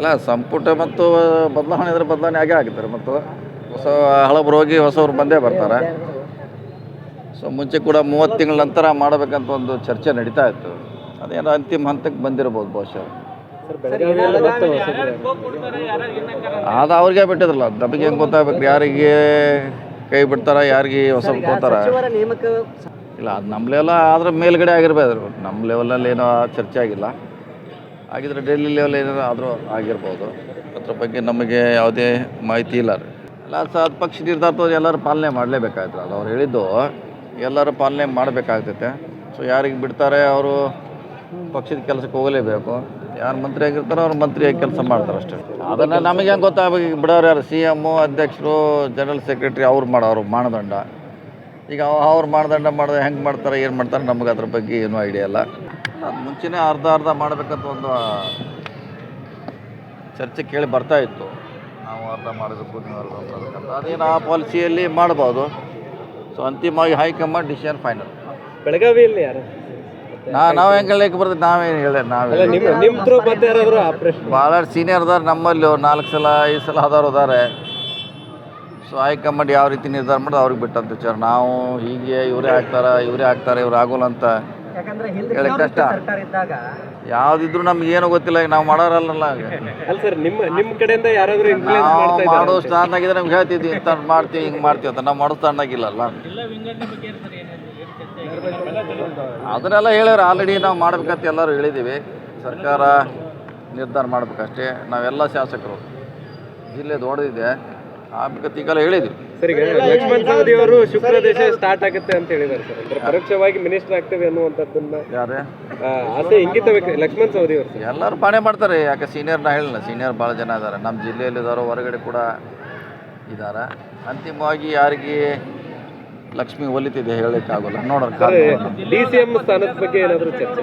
ಅಲ್ಲ ಸಂಪುಟ ಮತ್ತು ಬದಲಾವಣೆ ಇದ್ರೆ ಬದಲಾವಣೆ ಆಗೇ ಆಗ್ತಾರೆ ಮತ್ತು ಹೊಸ ಹಳಬ್ರು ಹೋಗಿ ಹೊಸವ್ರು ಬಂದೇ ಬರ್ತಾರೆ. ಸೊ ಮುಂಚೆ ಕೂಡ ಮೂವತ್ತು ತಿಂಗಳ ನಂತರ ಮಾಡಬೇಕಂತ ಒಂದು ಚರ್ಚೆ ನಡೀತಾ ಇತ್ತು. ಅದೇನೋ ಅಂತಿಮ ಹಂತಕ್ಕೆ ಬಂದಿರ್ಬೋದು ಬಹುಶಃ. ಅದು ಅವ್ರಿಗೆ ಬಿಟ್ಟಿದ್ರಲ್ಲ ನಮಗೆ ಹೆಂಗೆ ಗೊತ್ತಾಗಬೇಕು ಯಾರಿಗೆ ಕೈ ಬಿಡ್ತಾರೆ ಯಾರಿಗೆ ಹೊಸ ಕೊಡ್ತಾರ ಇಲ್ಲ ಅದು ನಮ್ಮ ಲೆವೆಲ್ ಆದ್ರೆ ಮೇಲ್ಗಡೆ ಆಗಿರ್ಬೋದು ನಮ್ಮ ಲೆವೆಲಲ್ಲಿ ಏನೋ ಚರ್ಚೆ ಆಗಿಲ್ಲ. ಆಗಿದ್ರೆ ಡೆಲ್ಲಿ ಲೆವೆಲ್ ಏನಾದ್ರು ಆದರೂ ಆಗಿರ್ಬೋದು. ಅದ್ರ ಬಗ್ಗೆ ನಮಗೆ ಯಾವುದೇ ಮಾಹಿತಿ ಇಲ್ಲ ರೀ. ಅಲ್ಲ ಸಹ ಅದು ಪಕ್ಷ ನಿರ್ಧಾರ ಎಲ್ಲರೂ ಪಾಲನೆ ಮಾಡಲೇಬೇಕಾಯ್ತು ಅದು ಅವ್ರು ಹೇಳಿದ್ದು. ಎಲ್ಲರೂ ಪಾಲನೆ ಮಾಡಬೇಕಾಗ್ತೈತೆ. ಸೊ ಯಾರಿಗೆ ಬಿಡ್ತಾರೆ ಅವರು ಪಕ್ಷದ ಕೆಲಸಕ್ಕೆ ಹೋಗಲೇಬೇಕು. ಯಾರು ಮಂತ್ರಿ ಆಗಿರ್ತಾರೋ ಅವ್ರು ಮಂತ್ರಿಯಾಗಿ ಕೆಲಸ ಮಾಡ್ತಾರೆ ಅಷ್ಟೇ. ಅದನ್ನು ನಮಗೆ ಹೆಂಗೆ ಗೊತ್ತಾಗಬೇಕು? ಬಿಡೋರು ಯಾರು? ಸಿ ಎಮ್ಮು ಅಧ್ಯಕ್ಷರು ಜನರಲ್ ಸೆಕ್ರೆಟ್ರಿ ಅವ್ರು ಮಾಡೋರು ಮಾನದಂಡ. ಈಗ ಅವ- ಅವ್ರು ಮಾನದಂಡ ಮಾಡಿದ್ರೆ ಹೆಂಗೆ ಮಾಡ್ತಾರೆ, ಏನು ಮಾಡ್ತಾರೆ ನಮ್ಗೆ ಅದ್ರ ಬಗ್ಗೆ ಏನೂ ಐಡಿಯಾ ಇಲ್ಲ. ಅದು ಮುಂಚೆನೇ ಅರ್ಧ ಅರ್ಧ ಮಾಡಬೇಕಂತ ಒಂದು ಚರ್ಚೆ ಕೇಳಿ ಬರ್ತಾ ಇತ್ತು. ನಾವು ಅರ್ಧ ಮಾಡಬೇಕು ನೀವು ಅರ್ಧ ಮಾಡಬೇಕಂತ. ಅದೇನು ಆ ಪಾಲಿಸಿಯಲ್ಲಿ ಮಾಡ್ಬೋದು. ಸೊ ಅಂತಿಮವಾಗಿ ಹೈಕಮಾಂಡ್ ಡಿಸಿಷನ್ ಫೈನಲ್. ಬೆಳಗಾವಿಯಲ್ಲಿ ಯಾರು? ನಾ ನಾವು ಹೆಂಗೆ ಹೇಳಕ್ಕೆ ಬರ್ತದೆ? ನಾವೇನು ಹೇಳಿ ನಾವು ಭಾಳಷ್ಟು ಸೀನಿಯರ್ ಅದಾರೆ ನಮ್ಮಲ್ಲಿ ನಾಲ್ಕು ಸಲ ಐದು ಸಲ ಆದವ್ರು ಅದಾರೆ. ಸೊ ಹೈಕಮಾಂಡ್ ಯಾವ ರೀತಿ ನಿರ್ಧಾರ ಮಾಡೋದು ಅವ್ರಿಗೆ ಬಿಟ್ಟಂತ ವಿಚಾರ. ನಾವು ಹೀಗೆ ಇವರೇ ಹಾಕ್ತಾರೆ ಇವರೇ ಹಾಕ್ತಾರೆ ಇವ್ರು ಆಗೋಲ್ಲ ಅಂತ ಕಷ್ಟ. ಸರ್ಕಾರ ಇದ್ದಾಗ ಯಾವುದಿದ್ರು ನಮ್ಗೆ ಏನು ಗೊತ್ತಿಲ್ಲ ಈಗ ನಾವು ಮಾಡೋರಲ್ಲ ಅಲ್ಲ ಸರ್ ನಿಮ್ಮ ನಿಮ್ಮ ಕಡೆಯಿಂದ ಯಾರಾದರೂ ನಾವು ಮಾಡೋ ಇದ್ದಾರೆ ಸ್ಥಾನದಾಗಿದ್ರೆ ನಮ್ಗೆ ಹೇಳ್ತಿದ್ವಿ ಇಂಥ ಮಾಡ್ತೀವಿ ಹಿಂಗೆ ಮಾಡ್ತೀವಿ ಅಂತ. ನಾವು ಮಾಡೋ ಸ್ಥಾನದಾಗಿಲ್ಲಲ್ಲ ಅದನ್ನೆಲ್ಲ ಹೇಳ್ಯಾರ ಆಲ್ರೆಡಿ ನಾವು ಮಾಡ್ಬೇಕಂತ ಎಲ್ಲರೂ ಹೇಳಿದ್ದೀವಿ ಸರ್ಕಾರ ನಿರ್ಧಾರ ಮಾಡ್ಬೇಕಷ್ಟೇ. ನಾವೆಲ್ಲ ಶಾಸಕರು. ಜಿಲ್ಲೆ ದೊಡ್ಡದಿದೆ. ಆಗ್ಬೇಕಂತ ಕಾಲ ಹೇಳಿದರು. ಸರ್ ಲಕ್ಷ್ಮಣ್ ಸವದಿ ಅವರು ಶುಕ್ರ ದೇಶ ಸ್ಟಾರ್ಟ್ ಆಗುತ್ತೆ ಅಂತ ಹೇಳಿದ್ದಾರೆ ಸರ್. ಅಂದ್ರೆ ಪರೋಕ್ಷವಾಗಿ ಮಿನಿಸ್ಟರ್ ಆಗ್ತೇವೆ ಅನ್ನುವಂಥದ್ದನ್ನ ಯಾರೇ? ಆಸೆ ಇಂಗಿತ ಲಕ್ಷ್ಮಣ್ ಸವದಿ ಅವರು ಎಲ್ಲರೂ ಪಾಣೆ ಮಾಡ್ತಾರೆ ಯಾಕೆ ಸೀನಿಯರ್ ನಾ ಹೇಳಿಲ್ಲ. ಸೀನಿಯರ್ ಭಾಳ ಜನ ಇದ್ದಾರೆ. ನಮ್ಮ ಜಿಲ್ಲೆಯಲ್ಲಿ ಇದ್ದಾರೋ ಹೊರಗಡೆ ಕೂಡ ಇದ್ದಾರೆ. ಅಂತಿಮವಾಗಿ ಯಾರಿಗೆ ಲಕ್ಷ್ಮಿ ಒಲಿತಿದೆ ಹೇಳಲಿಕ್ಕಾಗಲ್ಲ. ನೋಡೋಣ. ಡಿ ಸಿ ಎಂ ಸ್ಥಾನದ ಬಗ್ಗೆ ಏನಾದರೂ ಚರ್ಚೆ